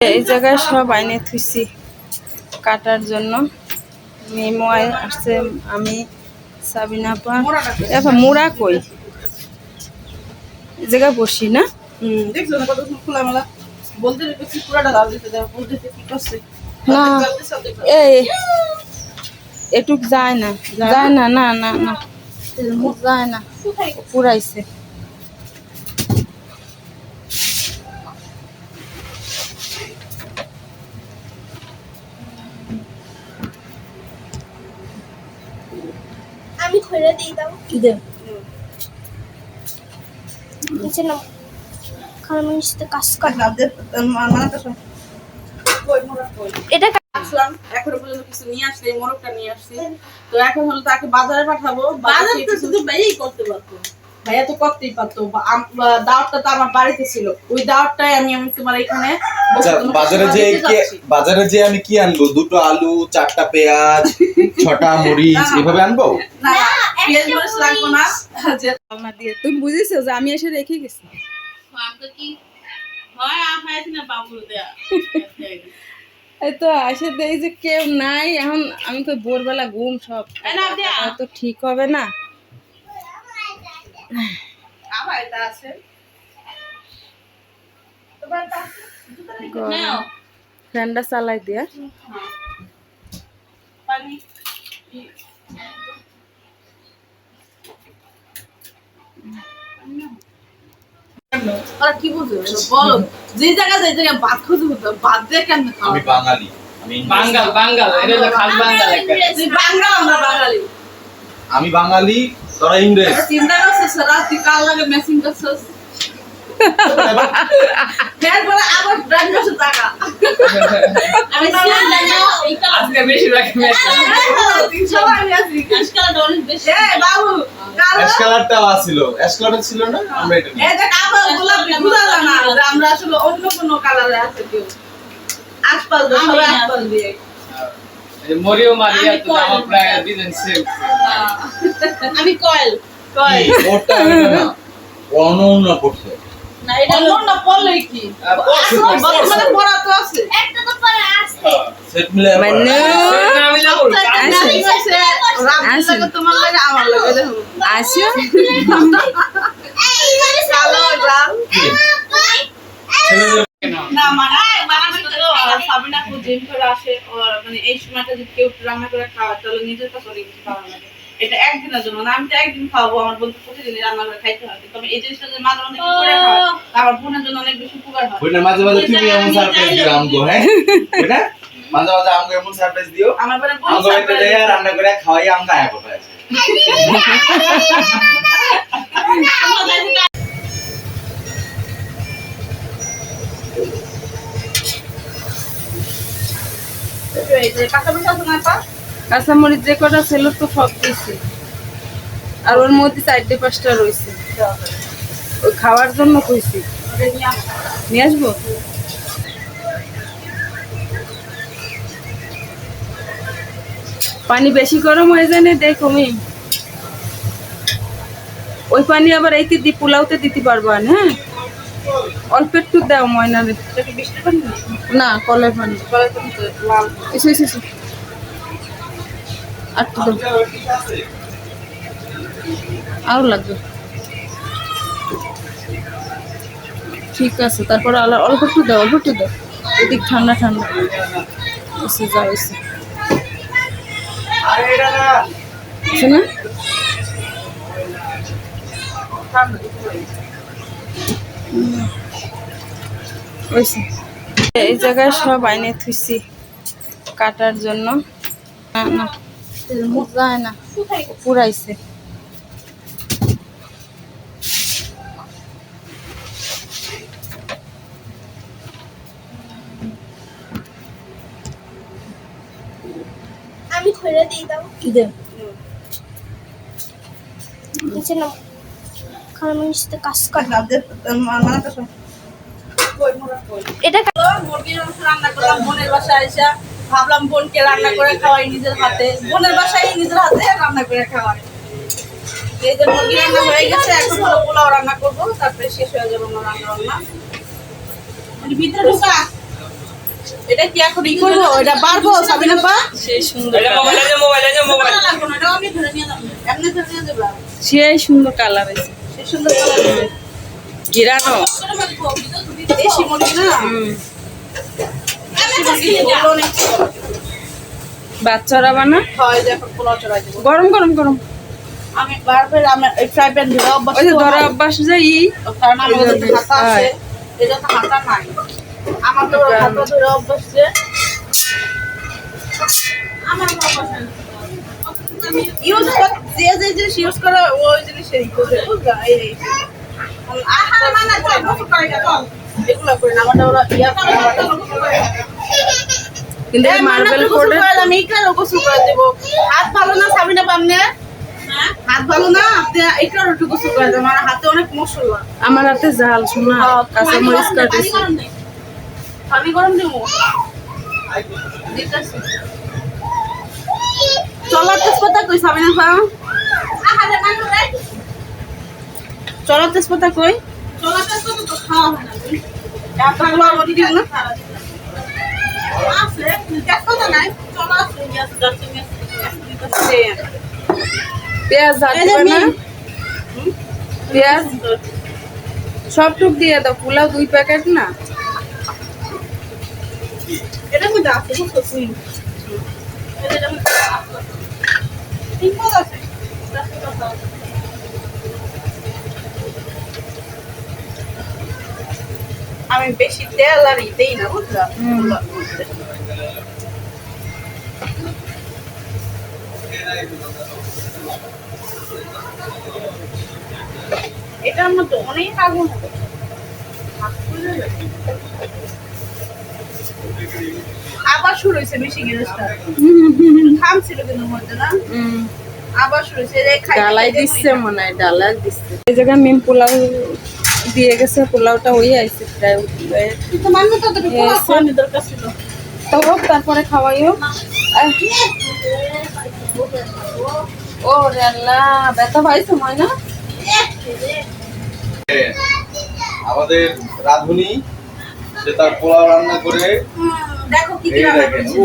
এই জায়গায় সব আইনে থুইছি কাটার জন্য। মেমো আসছে আমি সাবিনা পা এখন মোড়া কই? এই জায়গায় বসি না। এই এটুক যায় না যায় না না না না। যায় না পুরাইছে। আমি দাও দে নিচে নাও কারণ আমি কাজ কর না, দে, মা- মানাটা শোন। কই, মোড়া কই? এটা আসলাম, এখনও পর্যন্ত কিছু নিয়ে আসছে, মোরগটা নিয়ে আসছে। তো এখন হলো তাকে বাজারে পাঠাবো বাজার তো শুধু ভাইয়াই করতে পারতো ভাইয়া তো করতেই পারতো দাওয়াতটা তো আমার বাড়িতে ছিল ওই দাওয়াতটাই আমি আমি তোমার এখানে বাজারে যে। বাজারে যে আমি কি আনব? দুটো আলু চারটা পেঁয়াজ ছটা মরিচ এভাবে আনব? তুমি বুঝেছ যে আমি এসে রেখে গেছি? এই তো আসে দেই যে কেউ নাই। এখন আমি তো ভোরবেলা ঘুম সব। তো ঠিক হবে না। আমার এটা আছে। ফ্যানটা চালাই দিয়া পানি। কি বুঝো? বলো। যে জায়গা যে জায়গায় ভাত খুঁজে হতো ভাত দিয়ে কেন আমি বাঙালি। এটা হলো খাস বাঙ্গাল বাঙাল আমরা বাঙালি। আমি বাঙালি তোরা ইংরেজ। চিন্তা করছিস কাল লাগে মেশিন করছিস? ছিল না? আমরা এটা আমরা আসলে অন্য কোনো কালারে আছে কেউ। আশপাশ দিয়ে সবাই আশপাশ দিয়ে। মরিও মারিয়া তো জামা প্রায় ডিজাইন সেম আমি কয়েল। কি, ওরটা না অনন্য করছে। না এটা অন্য পড়লে কি? পড়ছে, আসলে পড়ছে। বর্তমানে পড়া তো আছে। একটা তো পরে আসছে সেট মিলে মানে আমি না। বলব রাত লাগে তোমার লাগে আমার লাগে দেখো। আসো। এই মানে না মানে সাবিনা করে আসে। আর মানে এই সময়টা যদি কেউ রান্না করে খাওয়া তাহলে নিজের কাছে অনেক বেশি ভালো লাগে। এটা একদিনের জন্য না আমি তো একদিন খাওয়াবো আমার বন্ধু প্রতিদিন রান্না করে খাইতে হবে তবে এই জিনিসটা যে মাঝে মাঝে করে খাওয়া আমার বোনের জন্য অনেক বেশি উপকার হয়। ওইটা মাঝে মাঝে তুমি এমন সারপ্রাইজ দিও আমগো হ্যাঁ? ওইটা মাঝে মাঝে আমগো এমন সারপ্রাইজ দিও। আমার বোনের বোন আমগো একটা দেয়া রান্না করে খাওয়াই আমগো আয়া কথা আছে? এই যে কাঁচা মরিচ আছে না পা কাঁচামরিচ যে কটা ছিল তো সব দিছি। আর ওর মধ্যে চারটে পাঁচটা রয়েছে ওই খাওয়ার জন্য কইছি। নিয়ে আসব? পানি বেশি গরম হয়ে যায় না দেখ কমি ওই পানি আবার এইতে দি পোলাওতে দিতে পারব না হ্যাঁ? অল্প একটু দাও ময়না রে। এটা কি বৃষ্টি পানি? না? না কলের পানি তো আর একটু দাও লাগবে। ঠিক আছে, তারপর অল্প একটু দাও, অল্প একটু দাও। এদিক ঠান্ডা ঠান্ডা। এসে যাও এসে। এই জায়গায় সব আইনে থুইছি কাটার জন্য। না। না যায় না পুরাইছে। আমি খুলে দিই দাও। দে। নিচে কারণ আমি সাথে কাজ কর। কই? এটা মুরগির মাংস রান্না করলাম বোনের বাসায় আইসা। ভাবলাম বোনকে রান্না করে খাওয়াই নিজের হাতে। বোনের বাসায় নিজের হাতে রান্না করে খাওয়াই। এই যে মুরগি রান্না হয়ে গেছে এখন হলো পোলাও রান্না করব তারপরে শেষ হয়ে যাবে আমার রান্না বান্না। মানে ভিতরে ঢুকা। এটা কি এখন ই করব? এটা পারব সাবিনা পা? সেই সুন্দর সেই সুন্দর কালার সুন্দর কালার গিরানো। দেশি মুরগি না বাচ্চারা বানা হয় এখন পোলাও চড়াই গরম গরম গরম। আমি বারবার আমি ফ্রাই প্যান ধরে অভ্যাস ওই ধরা অভ্যাস যে ই। কারণ আমার এই হাতা আছে এটা তো হাতা নাই। আমার তো হাতা ধরে অভ্যাস যে। আমার ইউজ যে যে জিনিস ইউজ করে ওই বুঝলা? এই মানা করে চল এগুলো করে না আমাদের ওরা করে কিন্তু মার্বেল মার্বেল আমি কেন গোসল করে দেব। হাত ভালো না সাবিনা পামনে হাত ভালো না আপনি একটু একটু গোসল করে দেবেন আমার হাতে অনেক মশলা। আমার হাতে জাল শোনা কাঁচা মরিচ কাটিছি পানি গরম দেব। চলার তেজপাতা কই সাবিনা পা চলার তেজপাতা কই? চলার তেজপাতা তো খাওয়া হয় না। পেঁয়াজ পেঁয়াজ। সব টুক দিয়ে দাও পোলাও দুই প্যাকেট না? এটা মধ্যে আছে এটা মধ্যে আছে ঠিক আছে আমি বেশি তেল আর ই দেই না বুঝলা? হুম। এটার মধ্যে অনেক আগুন আবার শুরু হয়েছে মিশি গ্যাসটা থামছিল কিন্তু মধ্যে না? হুম। আবার শুরু হয়েছে। ডালাই দিচ্ছে মনে হয়। ডালাই দিচ্ছে এই জায়গায় মিম পোলাও দিয়ে গেছে পোলাওটা হয়ে আইছে প্রায় তো হোক তারপরে খাওয়াইও। ও রে আল্লাহ ব্যথা পাইছো ময়না। আমাদের রাধুনি সে তার পোলাও রান্না করে দেখো কি দেখেন ও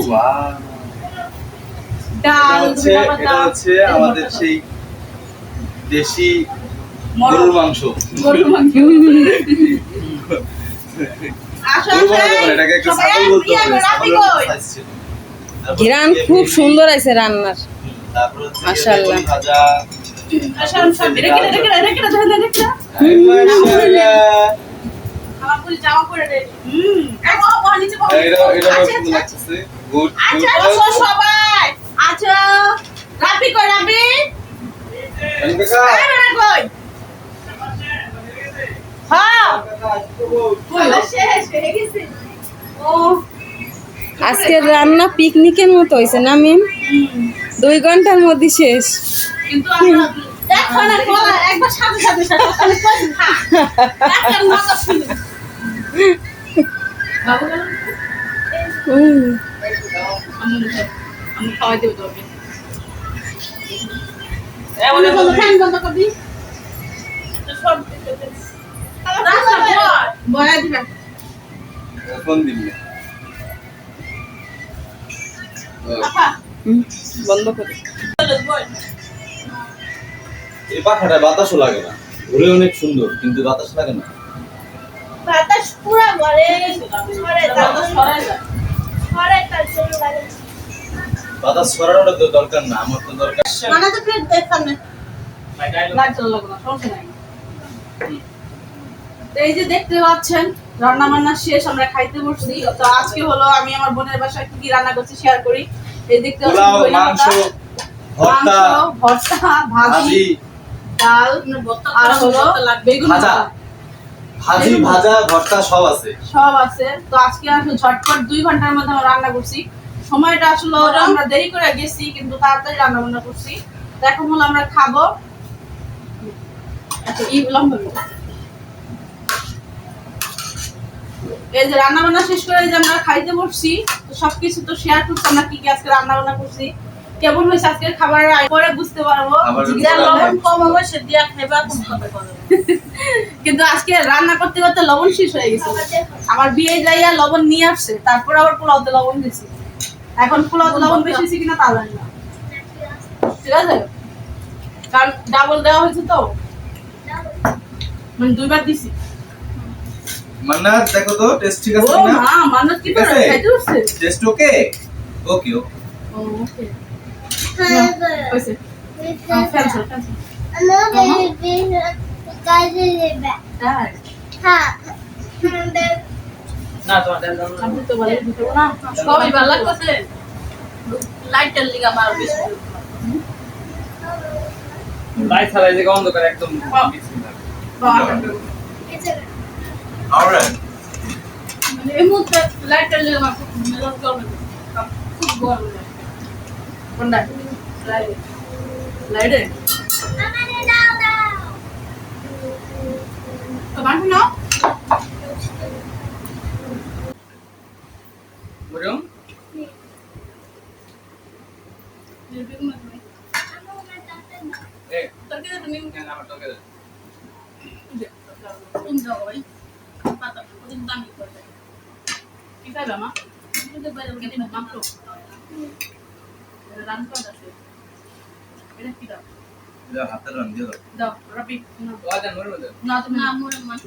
ডাল হচ্ছে এটা হচ্ছে আমাদের সেই দেশি। গরুর মাংস। গরুর মাংস। ঘিরান খুব সুন্দর আছে রান্নার। মাশাআল্লাহ। আচ্ছা, আচ্ছা, আচ্ছা, সবাই। আচ্ছা, রাফি কই, রাফি? কই? হ্যাঁ। কই, ও শেষ হয়ে গেছে। ও, আজকে রান্না পিকনিকের মতো হয়েছে না মিম দুই ঘণ্টার মধ্যে শেষ। কিন্তু সব বন্ধ করে। এই পাখাটা বাতাসও লাগে না। ঘুরে অনেক সুন্দর কিন্তু বাতাস লাগে না। বাতাস পুরা ঘরে তার জন্য লাগে। বাতাস তো দরকার না আমার তো দরকার। মানে তো ফির দেখানে ডায়লগ লাইট লাগবে না সমস্যা নাই। তো এই যে দেখতে পাচ্ছেন রান্না বান্না শেষ আমরা খাইতে বসছি। তো আজকে হলো আমি আমার বোনের বাসায় কি কি রান্না করছি শেয়ার করি। এই দেখতে পাচ্ছেন মাংস ভর্তা ভর্তা ভাজি ডাল আর হলো বেগুন ভাজা। ভাজা। ভাজি ভাজা ভর্তা সব আছে। সব আছে। তো আজকে আসলে ঝটপট দুই ঘণ্টার মধ্যে আমরা রান্না করছি। সময়টা আসলে ওরা আমরা দেরি করে গেছি কিন্তু তাড়াতাড়ি রান্না বান্না করছি এখন হলো আমরা খাব। আচ্ছা ই লম্বা করো। এই যে রান্না বান্না শেষ করে যে আমরা খাইতে বসছি তো সবকিছু তো শেয়ার করছি আমরা কি কি আজকে রান্না বান্না করছি কেমন হয়েছে আজকের খাবারের আয়? পরে বুঝতে পারব। পারব। কম হবে সে দিয়া খাইবা কম খাবে কিন্তু আজকে রান্না করতে করতে লবণ শেষ হয়ে গেছে। আমার বিয়ে যাইয়া লবণ নিয়ে আসছে তারপর আবার পোলাওতে লবণ দিছি। এখন পোলাওতে লবণ বেশি কিনা তা জানি না। ঠিক আছে? কারণ ডাবল দেওয়া হয়েছে তো। মানে দুইবার দিছি। মান্না দেখো তো টেস্ট ঠিক ও আছে না মা মানুষ কি করে? খাইতে উঠছে টেস্ট ওকে ওকে ওকে ও ওকে লাইট ছাড়া এই অন্ধকার একদম বিচ্ছিন্ন। অলরাইট মানে এই মুহূর্তে লাইটের লিগা আমার খুব মেজাজ গরম হয়ে গেছে। খুব গরম লাগে কোনটা লাইট লাইটে তো বাকি নাও মরিয়ম এই তরকারি তুমি না, আমার তোকে দে। কোন জায়গা ভাই পাতা কোন দামি করে কি খাইবা মা কিন্তু বাইরে গেলে মাত্র রান করা আছে এটা কি দাও হাতে রান দিয়ে দাও দাও রবি নাও ও আজান মরিয়ম দে। না তুমি না মোর মান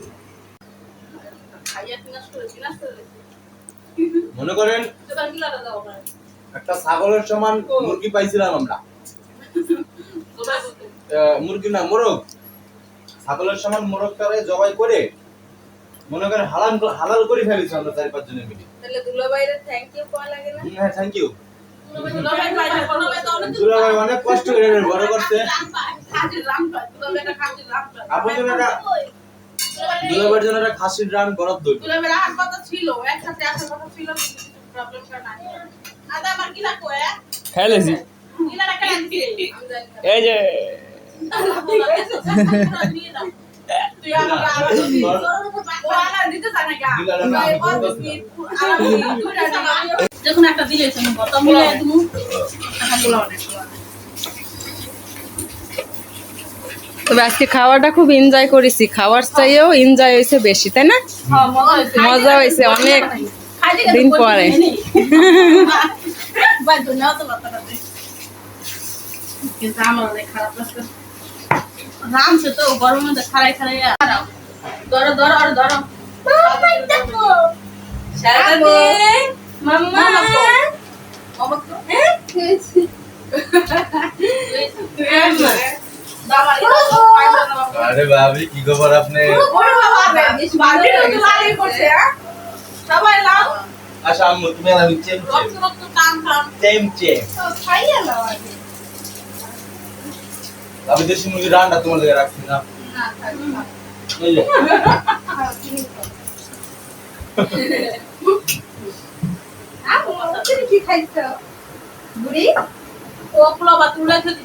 মনে করেন একটা ছাগলের সমান মুরগি পাইছিলাম আমরা। মুরগি না মোরগ। ছাগলের সমান মোরগটারে জবাই করে মনে করেন হালাল হালাল করে ফেলেছি আমরা চার পাঁচ জনের মিলে। তাহলে দুলাভাইরে থ্যাংক ইউ পাওয়া লাগে না? হ্যাঁ থ্যাংক ইউ দুলাভাই অনেক কষ্ট করে বড় আপনাদের একটা দুলাভাইয়ের জন্য একটা খাসির রান বরাদ্দ ছিল একসাথে আসার কথা ছিল প্রবলেম কারণে আদা আমার কি লাগবে এই যে তুই দিতে না যখন একটা দিলে তুমি তুমি অনেক তবে আজকে খাওয়াটা খুব এনজয় করেছি। খাওয়ার চাইও এনজয় হয়েছে বেশি তাই না? হ্যাঁ, মজা হয়েছে। অনেক দিন পরে। ধরো ধরো ধরো। মাম্মা। আরে ভাবি কি খবর আপনি? সবাই লাভ আচ্ছা আম্মু তুমি আর আমি চেম চেম। চেম আমি দেশি মুরগির রানটা তোমার জায়গায় রাখছি না। না কি খাইছো বুড়ি ও পোলা বাতুলা খেতে